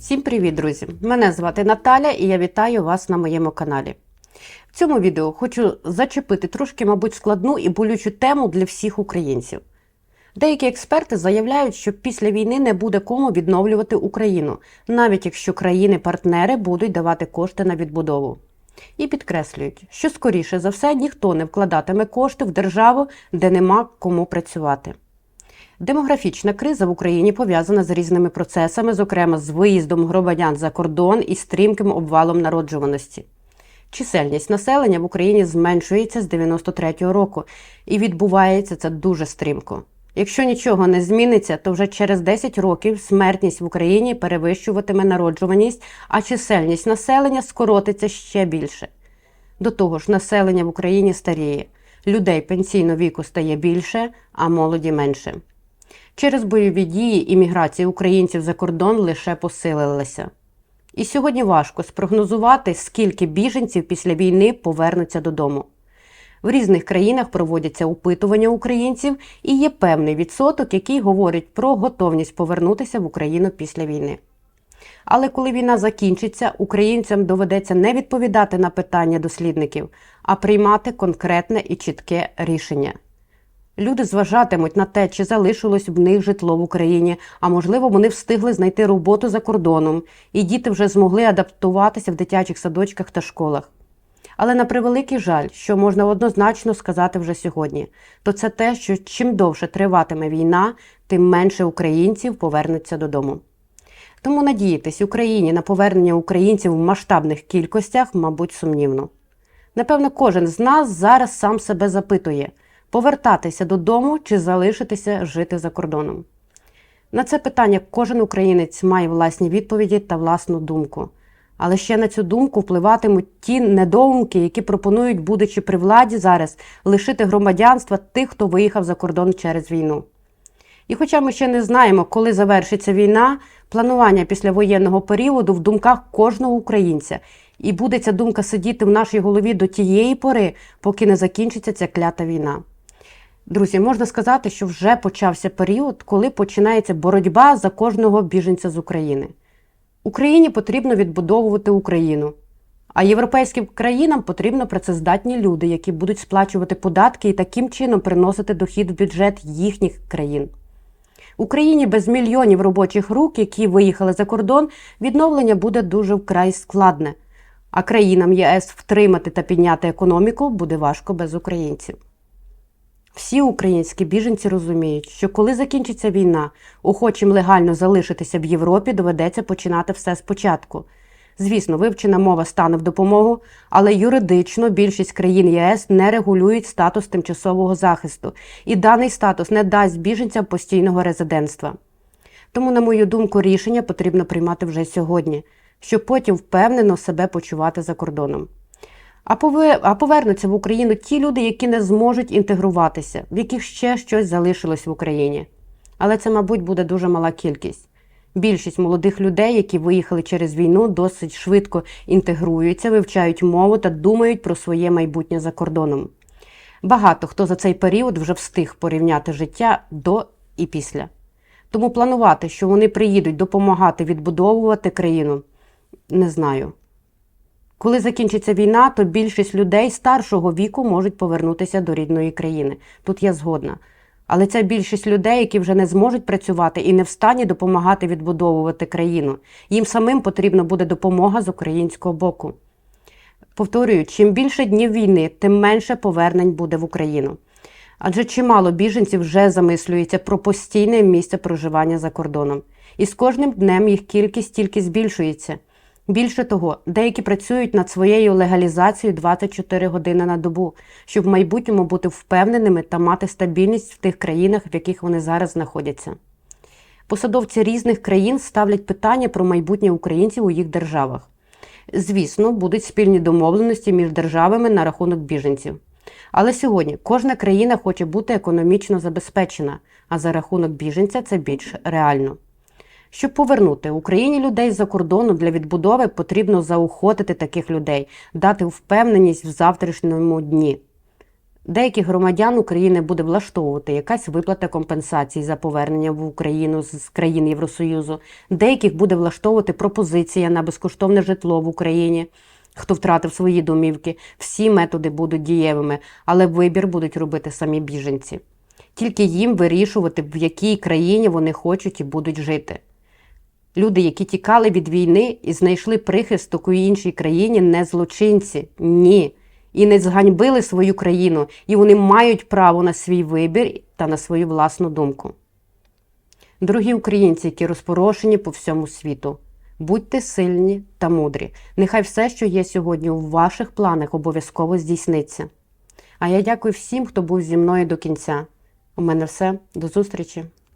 Всім привіт, друзі! Мене звати Наталя і я вітаю вас на моєму каналі. В цьому відео хочу зачепити трошки, мабуть, складну і болючу тему для всіх українців. Деякі експерти заявляють, що після війни не буде кому відновлювати Україну, навіть якщо країни-партнери будуть давати кошти на відбудову. І підкреслюють, що скоріше за все ніхто не вкладатиме кошти в державу, де нема кому працювати. Демографічна криза в Україні пов'язана з різними процесами, зокрема з виїздом громадян за кордон і стрімким обвалом народжуваності. Чисельність населення в Україні зменшується з 93-го року, і відбувається це дуже стрімко. Якщо нічого не зміниться, то вже через 10 років смертність в Україні перевищуватиме народжуваність, а чисельність населення скоротиться ще більше. До того ж, населення в Україні старіє, людей пенсійного віку стає більше, а молоді менше. Через бойові дії імміграція українців за кордон лише посилилася. І сьогодні важко спрогнозувати, скільки біженців після війни повернуться додому. В різних країнах проводяться опитування українців і є певний відсоток, який говорить про готовність повернутися в Україну після війни. Але коли війна закінчиться, українцям доведеться не відповідати на питання дослідників, а приймати конкретне і чітке рішення. Люди зважатимуть на те, чи залишилось в них житло в Україні, а можливо, вони встигли знайти роботу за кордоном, і діти вже змогли адаптуватися в дитячих садочках та школах. Але на превеликий жаль, що можна однозначно сказати вже сьогодні, то це те, що чим довше триватиме війна, тим менше українців повернуться додому. Тому надіятись Україні на повернення українців в масштабних кількостях, мабуть, сумнівно. Напевно, кожен з нас зараз сам себе запитує повертатися додому чи залишитися жити за кордоном. На це питання кожен українець має власні відповіді та власну думку. Але ще на цю думку впливатимуть ті недоумки, які пропонують, будучи при владі зараз, лишити громадянства тих, хто виїхав за кордон через війну. І хоча ми ще не знаємо, коли завершиться війна, планування післявоєнного періоду в думках кожного українця, і буде ця думка сидіти в нашій голові до тієї пори, поки не закінчиться ця клята війна. Друзі, можна сказати, що вже почався період, коли починається боротьба за кожного біженця з України. Україні потрібно відбудовувати Україну, а європейським країнам потрібно працездатні люди, які будуть сплачувати податки і таким чином приносити дохід в бюджет їхніх країн. Україні без мільйонів робочих рук, які виїхали за кордон, відновлення буде дуже вкрай складне, а країнам ЄС втримати та підняти економіку буде важко без українців. Всі українські біженці розуміють, що коли закінчиться війна, охочим легально залишитися в Європі доведеться починати все спочатку. Звісно, вивчена мова стане в допомогу, але юридично більшість країн ЄС не регулюють статус тимчасового захисту, і даний статус не дасть біженцям постійного резидентства. Тому, на мою думку, рішення потрібно приймати вже сьогодні, щоб потім впевнено себе почувати за кордоном. А повернуться в Україну ті люди, які не зможуть інтегруватися, в яких ще щось залишилось в Україні. Але це, мабуть, буде дуже мала кількість. Більшість молодих людей, які виїхали через війну, досить швидко інтегруються, вивчають мову та думають про своє майбутнє за кордоном. Багато хто за цей період вже встиг порівняти життя до і після. Тому планувати, що вони приїдуть допомагати відбудовувати країну, не знаю. Коли закінчиться війна, то більшість людей старшого віку можуть повернутися до рідної країни. Тут я згодна. Але це більшість людей, які вже не зможуть працювати і не в стані допомагати відбудовувати країну. Їм самим потрібна буде допомога з українського боку. Повторюю, чим більше днів війни, тим менше повернень буде в Україну. Адже чимало біженців вже замислюється про постійне місце проживання за кордоном. І з кожним днем їх кількість тільки збільшується. Більше того, деякі працюють над своєю легалізацією 24 години на добу, щоб в майбутньому бути впевненими та мати стабільність в тих країнах, в яких вони зараз знаходяться. Посадовці різних країн ставлять питання про майбутнє українців у їх державах. Звісно, будуть спільні домовленості між державами на рахунок біженців. Але сьогодні кожна країна хоче бути економічно забезпечена, а за рахунок біженця це більш реально. Щоб повернути Україні людей з-за кордону для відбудови, потрібно заохотити таких людей, дати впевненість в завтрашньому дні. Деяких громадян України буде влаштовувати якась виплата компенсацій за повернення в Україну з країн Євросоюзу. Деяких буде влаштовувати пропозиція на безкоштовне житло в Україні. Хто втратив свої домівки, всі методи будуть дієвими, але вибір будуть робити самі біженці. Тільки їм вирішувати, в якій країні вони хочуть і будуть жити. Люди, які тікали від війни і знайшли прихисток у іншій країні, не злочинці. Ні. І не зганьбили свою країну, і вони мають право на свій вибір та на свою власну думку. Дорогі українці, які розпорошені по всьому світу, будьте сильні та мудрі. Нехай все, що є сьогодні у ваших планах, обов'язково здійсниться. А я дякую всім, хто був зі мною до кінця. У мене все. До зустрічі!